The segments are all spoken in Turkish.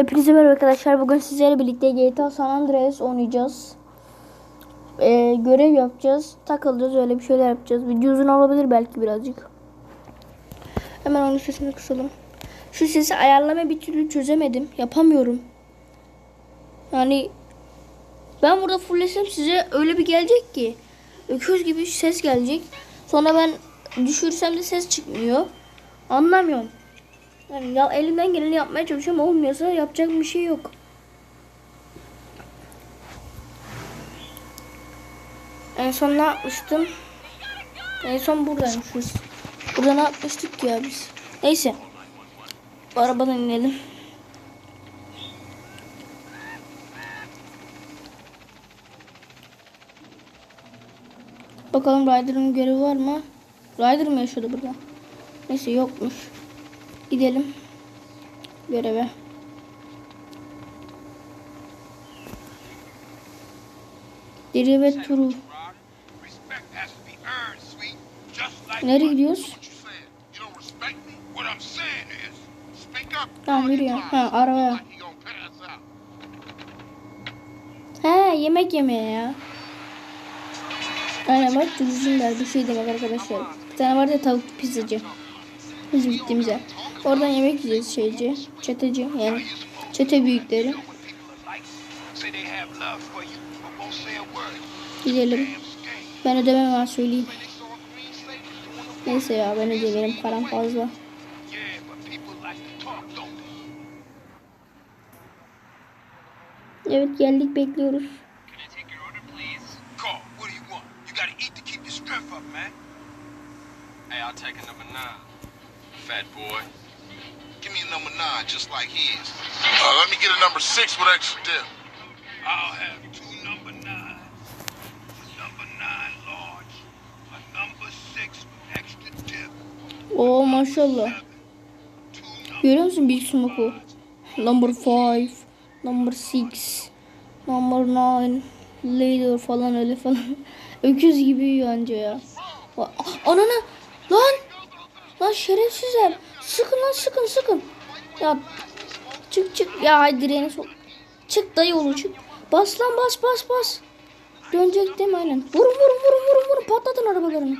Hepinize merhaba arkadaşlar. Bugün sizlerle birlikte GTA San Andreas oynayacağız. Ee, görev yapacağız. Takılacağız. Öyle bir şeyler yapacağız. Video uzun olabilir belki birazcık. Hemen onun sesini kısalım. Şu sesi ayarlamayı bir türlü çözemedim. Yapamıyorum. Yani ben burada fullesem size öyle bir gelecek ki. Öküz gibi ses gelecek. Sonra ben düşürsem de ses çıkmıyor. Anlamıyorum. Yani ya elimden geleni yapmaya çalışıyorum olmuyorsa yapacak bir şey yok. En son ne yapmıştım? En son buradaymışız. Burada ne yapmıştık ya biz? Neyse. Arabadan inelim. Bakalım Ryder'ın görevi var mı? Ryder mı yaşıyordu burada? Neyse yokmuş. Gidelim. Göreve. Derive turu. Nereye gidiyoruz? Tamam or yürü ya. you Ha arabaya. He yemek yemeye ya. Aynen bak turizmler bir şey demek arkadaşlar. Bir tane vardı ya tavuk pizzacı. Bizim gittiğimiz yer. Oradan yemek yiyeceğiz şeyci. Çeteci yani. Çete büyükleri. Gidelim. Ben ödemem var söyleyeyim. Neyse ya ben ödeyeyim benim param fazla. Evet geldik bekliyoruz. Hey, I'll take a number nine. Fat boy. Number nine, just like his. Uh, let me get a number six with extra dip. I'll have two number nines. A number nine large. A number six with extra dip. Oo maşallah. Görüyor musun Big Smoke'u? Number 5, number 6, number 9, later falan öyle falan. Öküz gibi yiyor anca ya. Ananı lan! Lan şerefsizler. Sıkın lan sıkın sıkın. Ya çık çık. Ya haydi direğine sok. Çık dayı oğlu çık. Bas lan bas bas bas. Dönecek değil mi aynen. Vurun vurun vurun vurun vurun. Patlatın arabalarını.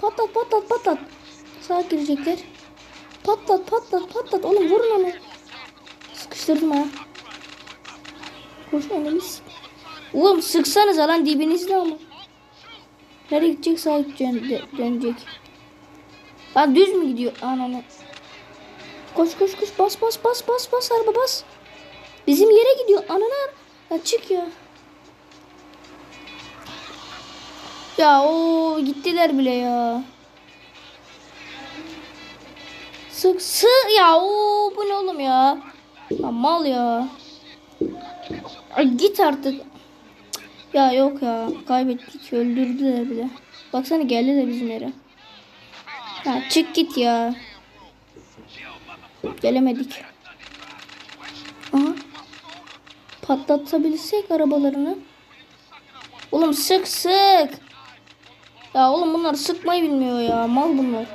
Patlat patlat patlat. Sağa girecekler. Patlat patlat patlat. Oğlum vurun onu. Sıkıştırdım ha. Koş elimiz. Oğlum sıksanız lan dibinizde ama. Nereye gidecek sağa gidecek, dö- dönecek. Lan düz mü gidiyor? Ananı. Koş koş koş bas bas bas bas bas araba bas. Bizim yere gidiyor. Ananı. Ya çık ya. Ya o gittiler bile ya. Sık sık ya o bu ne oğlum ya? Ya mal ya. Ay git artık. Ya yok ya kaybettik öldürdüler bile. Baksana geldi de bizim yere. Ha çık git ya. Gelemedik. Aha. Patlatabilsek arabalarını. Oğlum sık sık. Ya oğlum bunlar sıkmayı bilmiyor ya. Mal bunlar.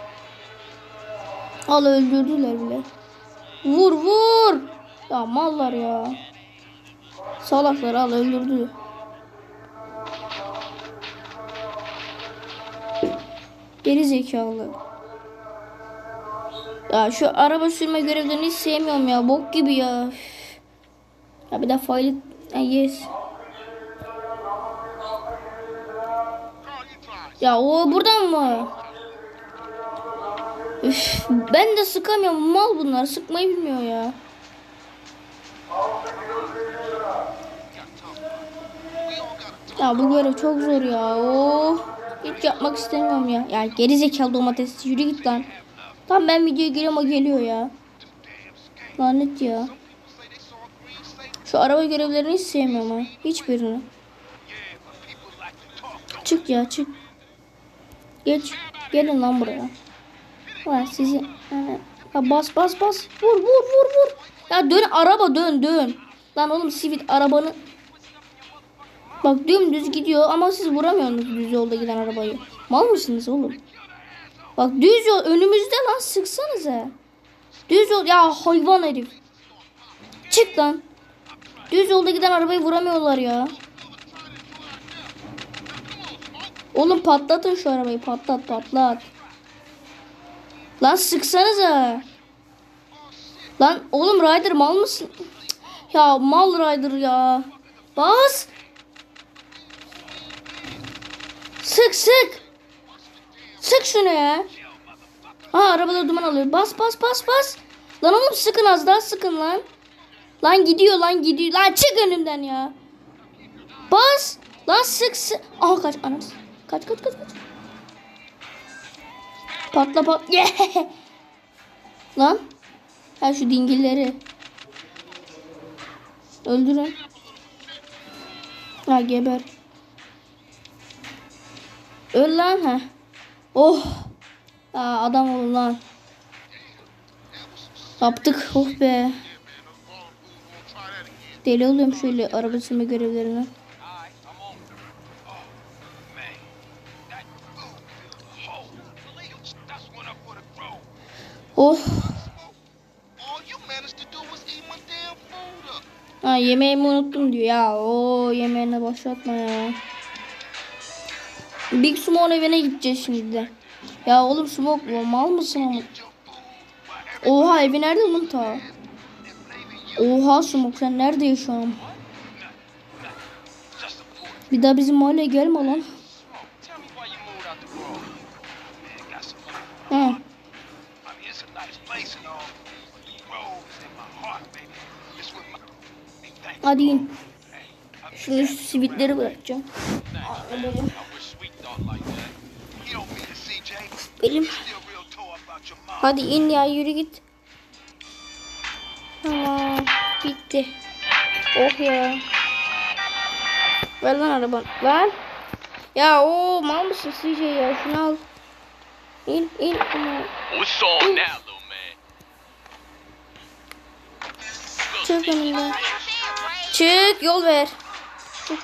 Al öldürdüler bile. Vur vur. Ya mallar ya. Salaklar al öldürdü. Geri zekalı. Ya şu araba sürme görevlerini hiç sevmiyorum ya. Bok gibi ya. Ya bir de faili... Yes. Ya o buradan mı? Üf, ben de sıkamıyorum. Mal bunlar. Sıkmayı bilmiyor ya. Ya bu görev çok zor ya. Oh. Hiç yapmak istemiyorum ya. Ya geri zekalı domates yürü git lan. Tam ben videoya giriyorum o geliyor ya. Lanet ya. Şu araba görevlerini hiç sevmiyorum ha. Hiçbirini. Çık ya çık. Geç. Gelin lan buraya. Var sizi. Ya bas bas bas. Vur vur vur vur. Ya dön araba dön dön. Lan oğlum sivit arabanı. Bak dümdüz gidiyor ama siz vuramıyorsunuz düz yolda giden arabayı. Mal mısınız oğlum? Bak düz yol önümüzde lan sıksanıza. Düz yol ya hayvan herif. çık lan. Düz yolda giden arabayı vuramıyorlar ya. Oğlum patlatın şu arabayı patlat patlat. Lan sıksanıza. Lan oğlum Ryder mal mısın? Ya mal Ryder ya. Bas. Sık sık. Sık şunu ya. Ha arabada duman alıyor. Bas bas bas bas. Lan oğlum sıkın az daha sıkın lan. Lan gidiyor lan gidiyor. Lan çık önümden ya. Bas. Lan sık sık. Aha kaç anas. Kaç kaç kaç kaç. Patla pat. Yeah. Lan. Ha şu dingilleri. Öldürün. Ha geber. Öl lan ha. Oh. Aa, adam ol lan. Yaptık. Oh be. Deli oluyorum şöyle araba sürme görevlerine. Oh. Ha yemeğimi unuttum diyor ya. O yemeğine başlatma ya. Big Smoke'un evine gideceğiz şimdi de. Ya oğlum Smoke mal mısın ama? Oha evi nerede oğlum ta? Oha Smoke sen nerede yaşıyorsun? Bir daha bizim mahalleye gelme lan. smoke. Thanks. Hadi in. Şunu şu sivitleri bırakacağım wish Sweet thought like that. You don't mean it, CJ. Benim. Hadi in ya yürü git. Tamam. Bitti. Oh ya. Ver lan araban. Lan. Ya o mal mısın CJ ya şunu al. İn in. Little man? Çık önümden. Çık yol ver. Çık.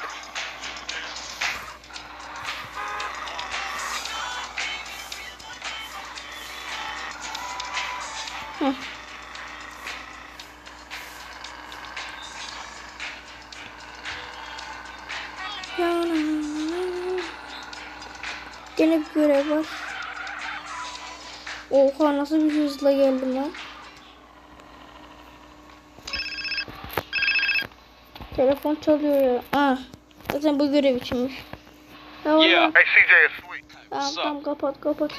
Heh. Gene bir görev var. Oha nasıl bir hızla geldim lan. Telefon çalıyor ya. Ah. Zaten bu görev içinmiş. Tamam, Yeah. Hey, CJ, it's tamam, tamam kapat kapat.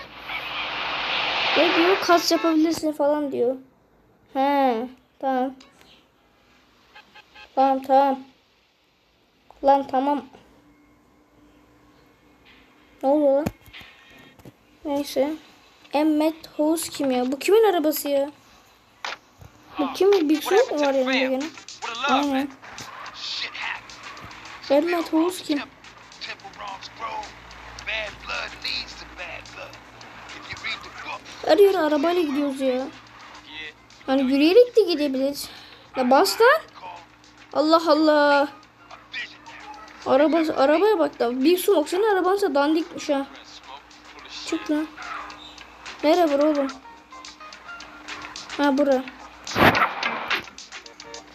Ne diyor? Kas yapabilirsin falan diyor. He, tamam. Tamam tamam. Lan tamam. Ne oluyor lan? Neyse. Emmet House kim ya? Bu kimin arabası ya? Bu kim? Bir şey var yanında gene? Aynen. Emmet House kim? Her yere arabayla gidiyoruz ya. Yeah. Hani yürüyerek de gidebiliriz. Ya bas lan. Allah Allah. Araba, arabaya bak da. Bir smoke senin arabansa dandikmiş ha. Of shit. Çık lan. Nere bura oğlum? Ha bura.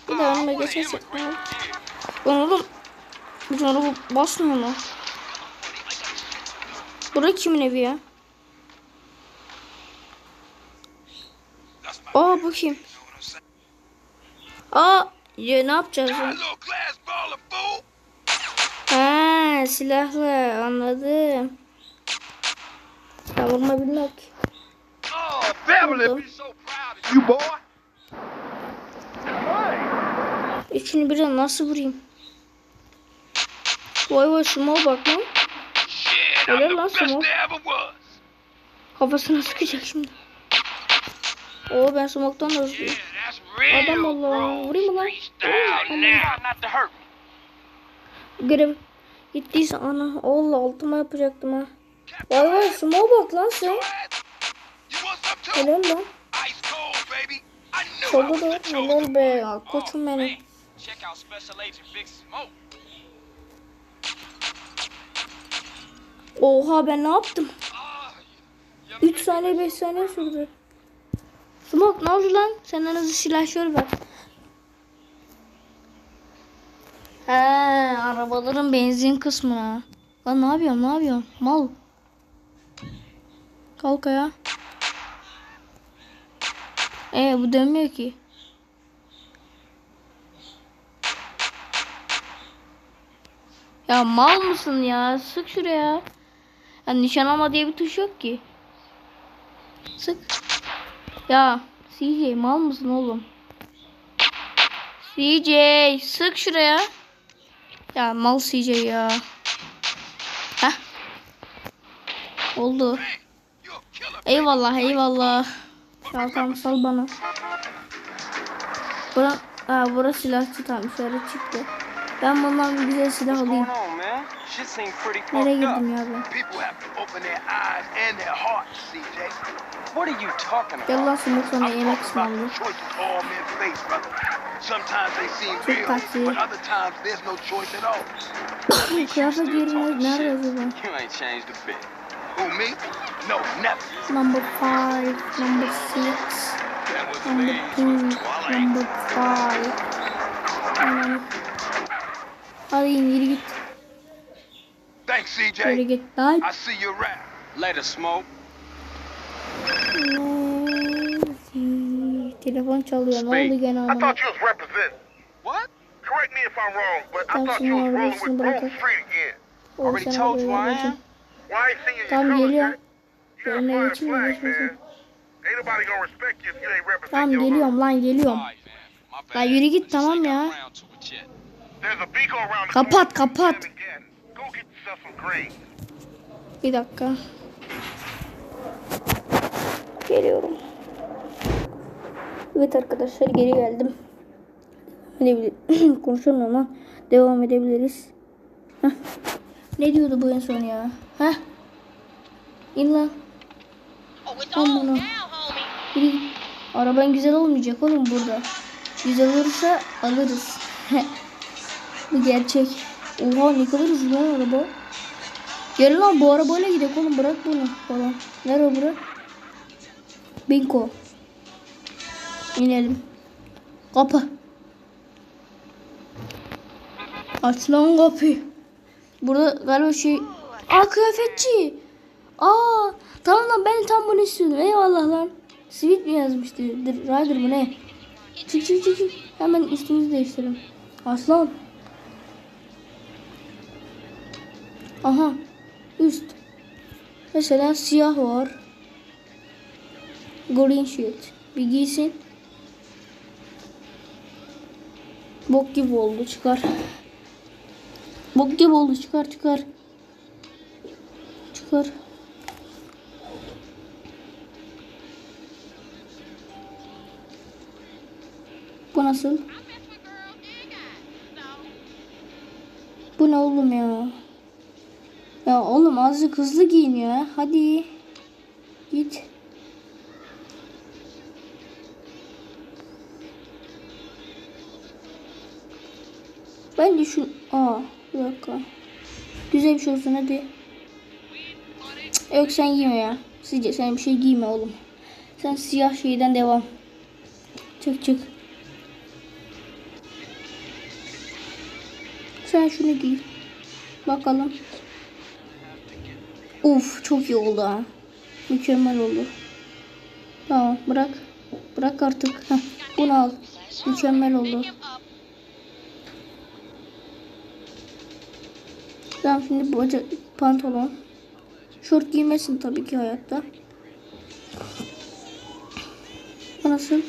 Bir daha önüme olur? Lan oğlum. Bizim araba basmıyor mu? Bura kimin evi ya? That's my Aa bu kim? Aa ya ne yapacağız. Ha silahlı anladım. Ben vurma bilmek. Beverly, Oldu. be so proud of you, boy. Üçünü birden nasıl vurayım? Vay vay şuma bak lan. Öyle lan was. Kafasına sıkacak şimdi. Oo ben smoke'tan da hızlıyım. Adam Allah. Vurayım mı lan? Görev gittiyse ana. Allah altıma yapacaktım ha. Vay vay smoke bak lan sen. Helal lan. Solda da Helal be ya. Koçum benim. Oha ben ne yaptım? Ah, you 3 saniye 5 saniye sürdü. Smoke ne oldu lan? Senden hızlı silahşör var. He arabaların benzin kısmına. Lan ne yapıyorsun ne yapıyorsun? Mal. Kalk ya. Ee bu dönmüyor ki. Ya mal mısın ya? Sık şuraya. Ya nişan alma diye bir tuş yok ki. Sık. Ya CJ mal mısın oğlum? CJ sık şuraya. Ya mal CJ ya. Heh. Oldu. Eyvallah eyvallah. Şalkam sal bana. Bura, ha, burası silahçı tam dışarı çıktı. Ben bundan bir güzel silah alayım. Nereye girdim ya ben? What are you talking about? Lost in this one, I'm the talking about the choice of all men face, brother. Sometimes they seem real, but other times there's no choice at all. at you, still talking shit. you ain't changed a bit. Who, me? No, never. Number five, number six, number two, number five. How you need to get... Thanks, CJ. Get I see your rap. us smoke. Telefon çalıyor. Ne oldu gene ama? thought şimdi Street again. O Already sana told you böyle I yapacağım. am. Well, I ain't seen you in Tamam your colors, geliyorum. man. You gotta Önüne geçeyim mi geçmesin? hood. geliyorum lan geliyorum. Bad. yürü git tamam ya. Kapat, kapat. Bir dakika. Geliyorum. Evet arkadaşlar geri geldim. Konuşamıyorum lan. Devam edebiliriz. Heh. Ne diyordu bu en son ya? Heh. İn lan. Yürü git. Araban güzel olmayacak oğlum burada. Güzel olursa alırız. bu gerçek. Oha ne kadar hızlı lan araba. Gel lan bu arabayla gidelim oğlum bırak bunu falan. Nereye bırak? Binko. İnelim. Kapı. Aç lan kapıyı. Burada galiba şey... Aa kıyafetçi. Aa tamam lan ben tam bunu istiyordum. Eyvallah lan. Sweet mi yazmıştı? Rider mı ne? Çık çık çık çık. Hemen üstümüzü değiştirelim. Aslan. Aha. Üst. Mesela siyah var. Green shirt. Bir giysin. Bok gibi oldu çıkar. Bok gibi oldu çıkar çıkar. Çıkar. Bu nasıl? Bu ne oğlum ya? Ya oğlum azıcık hızlı giyin ya. Hadi. Git. Bence şu... Aa bir dakika. Güzel bir şey olsun hadi. Yok sen giyme ya. Sizce sen bir şey giyme oğlum. Sen siyah şeyden devam. Çık çık. Sen şunu giy. Bakalım. Uf çok iyi oldu ha. Mükemmel oldu. Tamam bırak. Bırak artık. Heh, bunu al. Mükemmel oldu. Tamam şimdi bacak pantolon. Şort giymesin tabii ki hayatta. Bu nasıl?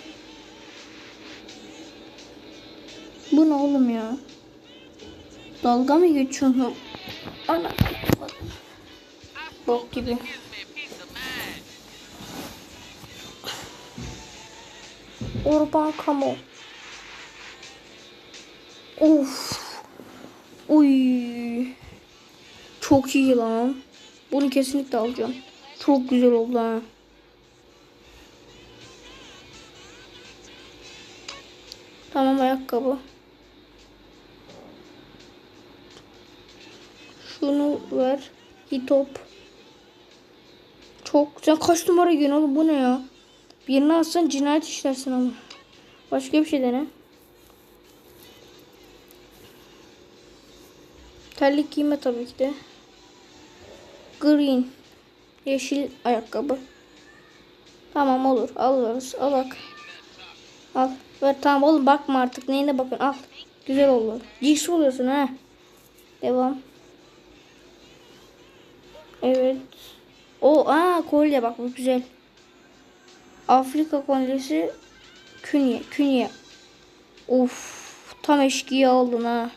Bu ne oğlum ya? Dalga mı geçiyorsun? Ana. Bok gibi. Urban Kamo. Of. Uy. Çok iyi lan. Bunu kesinlikle alacağım. Çok güzel oldu ha. Tamam ayakkabı. Şunu ver. Hitop. Çok sen kaç numara giyiyorsun oğlum bu ne ya? Birini alsan cinayet işlersin ama. Başka bir şey dene. Terlik giyme tabii ki de. Green. Yeşil ayakkabı. Tamam olur. Alırız. Al bak. Al. Ver tamam oğlum bakma artık. Neyine bakın. Al. Güzel oldu. Jigs oluyorsun ha. Devam. Evet. O aa kolye bak bu güzel. Afrika kolyesi künye künye. Of tam eşkıya oldun ha.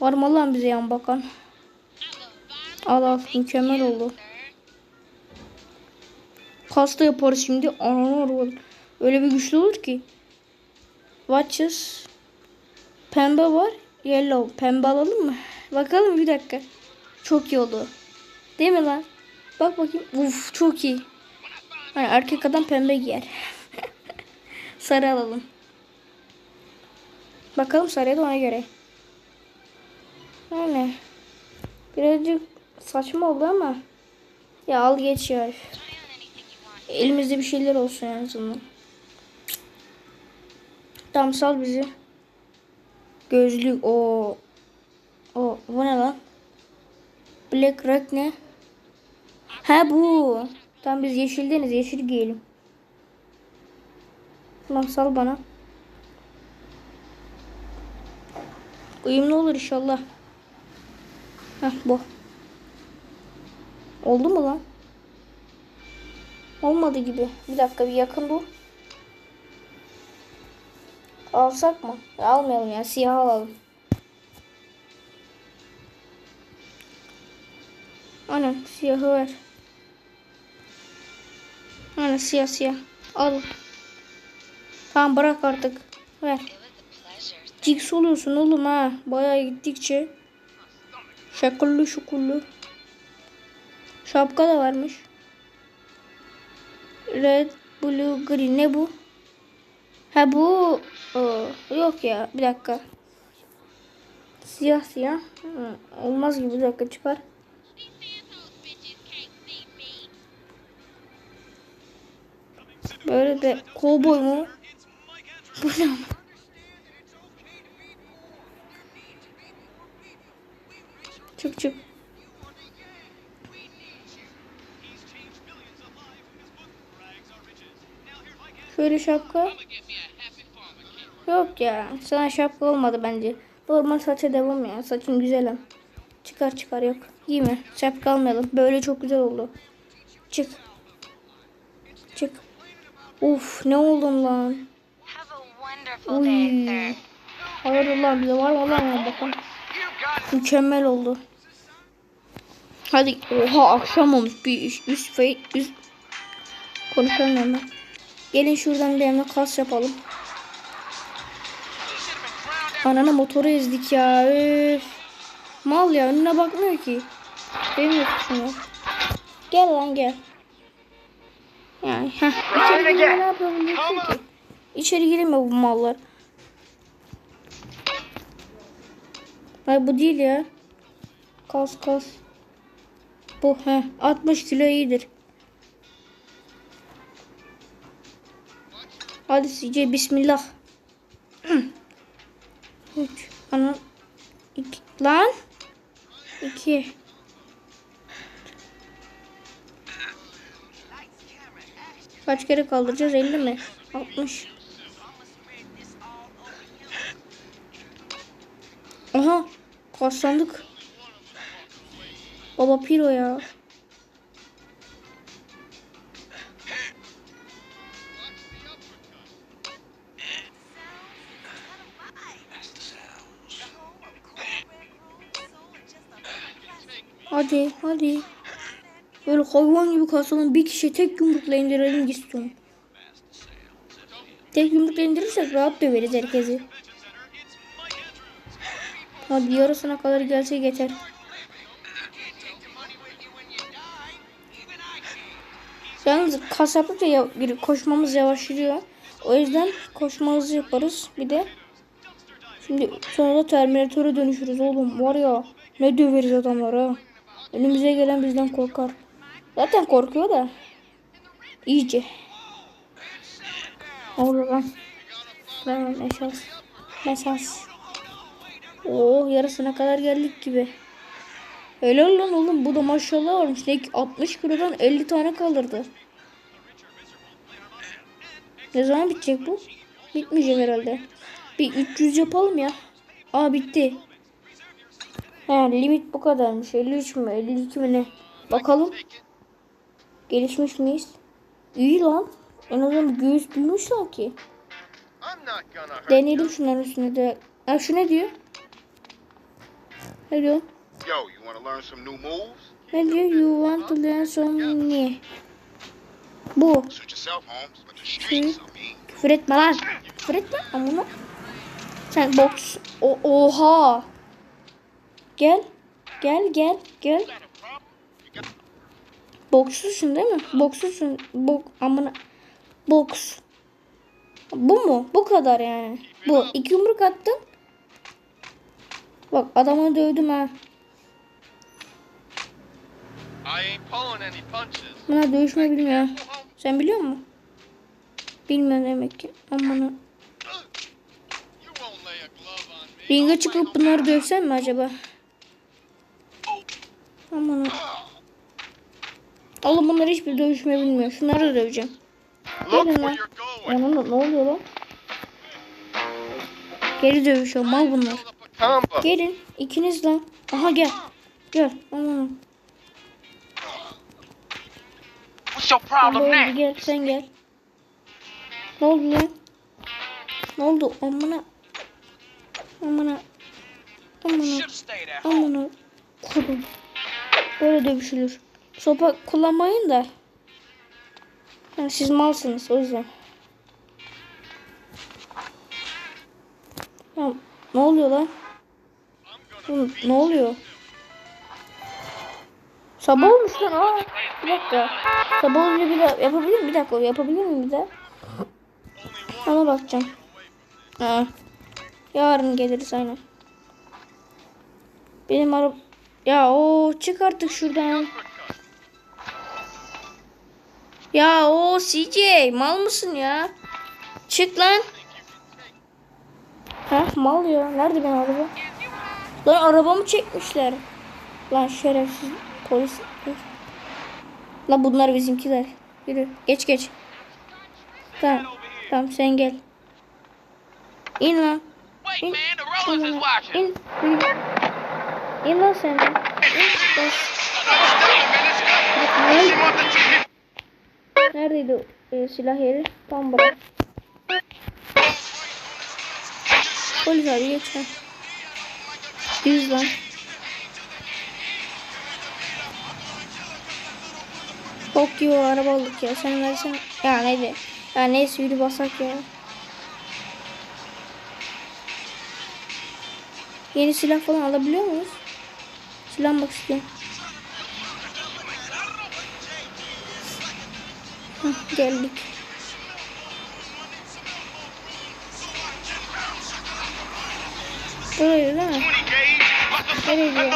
Var mı lan bize yan bakan? Al al mükemmel oldu. Kasta yaparız şimdi. Ananı Öyle bir güçlü olur ki. Watches. Pembe var. Yellow. Pembe alalım mı? Bakalım bir dakika. Çok iyi oldu. Değil mi lan? Bak bakayım. Uf çok iyi. Hani erkek adam pembe giyer. Sarı alalım. Bakalım sarıya da ona göre. Yani birazcık saçma oldu ama ya al geç ya. Elimizde bir şeyler olsun en azından. Tamam sal bizi. Gözlük o o bu ne lan? Black Rock ne? Ha bu. Tamam biz yeşildeniz. Yeşil giyelim. Lan sal bana. Uyumlu olur inşallah. Heh bu. Oldu mu lan? Olmadı gibi. Bir dakika bir yakın dur. Alsak mı? Almayalım ya. Siyah alalım. Aynen siyahı ver. Aynen siyah siyah. Al. Tamam bırak artık. Ver. Jigs oluyorsun oğlum ha. Bayağı gittikçe. Şakıllı şukullu. Şapka da varmış. Red, blue, green. Ne bu? Ha bu. Aa, yok ya. Bir dakika. Siyah siyah. Olmaz gibi. Bir dakika çıkar. Böyle de kovboy mu? Bu ne? ama? Çık çık. Şöyle şapka. Yok ya. Sana şapka olmadı bence. Normal saça devam ya. Saçın güzel hem. Çıkar çıkar yok. Giyme. Şapka almayalım. Böyle çok güzel oldu. Çık. Çık. Uf ne oldum lan. Uy. Hayır lan bize var mı lan bakın. Mükemmel oldu. Hadi oha akşam olmuş bir üst üst üst konuşalım hemen. Gelin şuradan bir hemen kas yapalım. Anana motoru ezdik ya. Üf. Mal ya önüne bakmıyor ki. Benim yok. Gel lan gel. Yani heh. İçeri girince ne yapabilirsin ki? İçeri girme bu mallar. Hayır bu değil ya. Kas kas. Bu he 60 kilo iyidir. Hadi CC bismillah. Üç. Ana. İki. Lan. İki. Kaç kere kaldıracağız? 50 mi? 60. Aha. Kaslandık. Baba Piro ya. Hadi hadi. Böyle hayvan gibi kasalım bir kişi tek yumrukla indirelim istiyorum. Tek yumrukla indirirsek rahat döveriz herkesi. Hadi yarısına kadar gelse yeter. Yalnız kasaplıkça ya, koşmamız yavaşlıyor. O yüzden koşmamızı yaparız. Bir de şimdi sonra da Terminator'a dönüşürüz oğlum. Var ya ne döveriz adamlara. Önümüze gelen bizden korkar. Zaten korkuyor da. İyice. Orada lan. Tamam esas. Esas. Oo yarısına kadar geldik gibi. Helal lan oğlum bu da maşallah varmış. Ne ki 60 kilodan 50 tane kaldırdı. Ne zaman bitecek bu? Bitmeyecek herhalde. Bir 300 yapalım ya. Aa bitti. Ha limit bu kadarmış. 53 mü 52 mi ne? Bakalım. Gelişmiş miyiz? İyi lan. En azından göğüs büyümüş hurt Deneyelim şunların üstüne de. Ha şu ne diyor? Ne diyor? Yo, you want to learn some new moves? Ne diyor? You want to learn some ne? Bu. Mean. Küfür etme lan. Küfür etme amına. Sen boks. O oha. Gel. Gel gel gel. Bokslusun değil mi? Bokslusun. Bok amına. Boks. Bu mu? Bu kadar yani. Bu. İki yumruk attın. Bak adamı dövdüm ha. Buna dövüşme bilmiyor. Sen biliyor musun? Bilmiyorum demek ki. Amına. Ringe çıkıp bunları dövsem mi acaba? Aman. Oğlum bunlar hiçbir dövüşme bilmiyor. Şunları da döveceğim. Gelin lan. Onun ne oluyor lan? Geri dövüşüyor mal bunlar. A combo. Gelin ikiniz lan. Aha gel. Gel. Aman. What's your Tamam, problem oldu, now? gel sen gel. Ne oldu lan? Ne oldu? Amına. Amına. Amına. Amına. Kurum. Böyle dövüşülür. Sopa kullanmayın da. Ha, siz malsınız o yüzden. Ya, ne oluyor lan? Oğlum, ne oluyor? Sabah olmuş lan. Aa, bir dakika. Sabah olunca bir daha yapabilir miyim? Bir dakika yapabilir miyim bir daha? Ona bakacağım. Ha. Yarın geliriz aynen. Benim araba... Ya o çık artık şuradan. Ya o CJ mal mısın ya? Çık lan. Ha mal ya. Nerede benim araba? Lan arabamı çekmişler. Lan şerefsiz polis. Lan bunlar bizimkiler. Yürü geç geç. Tamam. Tamam sen gel. İn lan. İn. İn. watching. İn. İn. İn lan sen. Neredeydi e, silah yeri? Tam bırak. Polis abi geç lan. Düz lan. O araba aldık ya. Sen versen. Ya neydi? Ya neyse yürü basak ya. Yeni silah falan alabiliyor muyuz? Silah bak istiyorum. Hah, geldik. Buraya değil mi? Nereye gidiyor?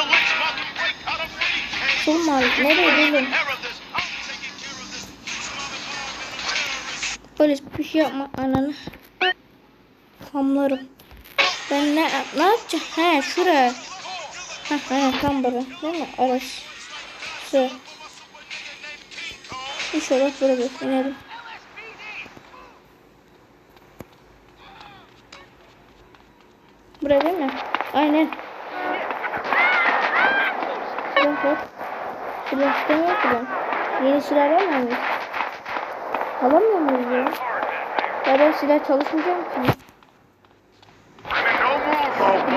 Sol mavi. Nereye gidiyor? Polis bir şey yapma ananı. Kamlarım. Ben ne ne yapacağım? He şuraya. Ha he tam bura. Değil mi? Arası. Şu. İnşallah burada inelim. Buraya değil mi? Aynen. Silah yok. Silah istemiyor ki ben. Yeni silah alamıyor muyuz? Alamıyor muyuz ya? Ya ben silah çalışmayacağım ki.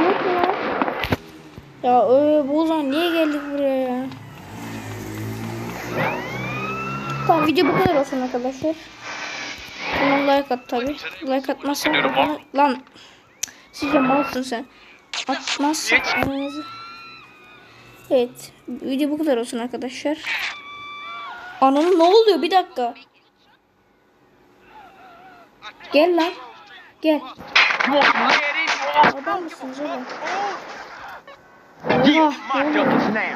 Yok ya. Ya öyle bu zaman niye geldik buraya ya? Tamam video bu kadar olsun arkadaşlar. Tamam like at tabi. Like atmazsan bana... Lan. Sizce malsın sen. Atmazsan ananızı. Evet. Video bu kadar olsun arkadaşlar. Ananın ne oluyor? Bir dakika. Gel lan. Gel. Adam mısınız oğlum? Oha. My oğlum. justice now.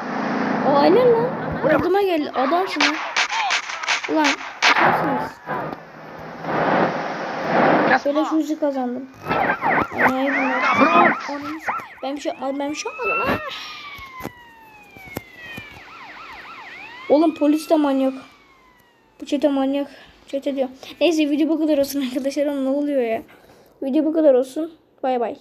O aynen lan. Yardıma geldi. Adamsın lan. Ulan. Kimsiniz? Böyle mom. şuzu kazandım. Ay, bunlar. Ben bir şey. Ben bir şey yapmadım. Ah! Oğlum polis de manyak. Bu çete manyak. Çete diyor. Neyse video bu kadar olsun arkadaşlar. Ne oluyor ya? Video bu kadar olsun. Bay bay.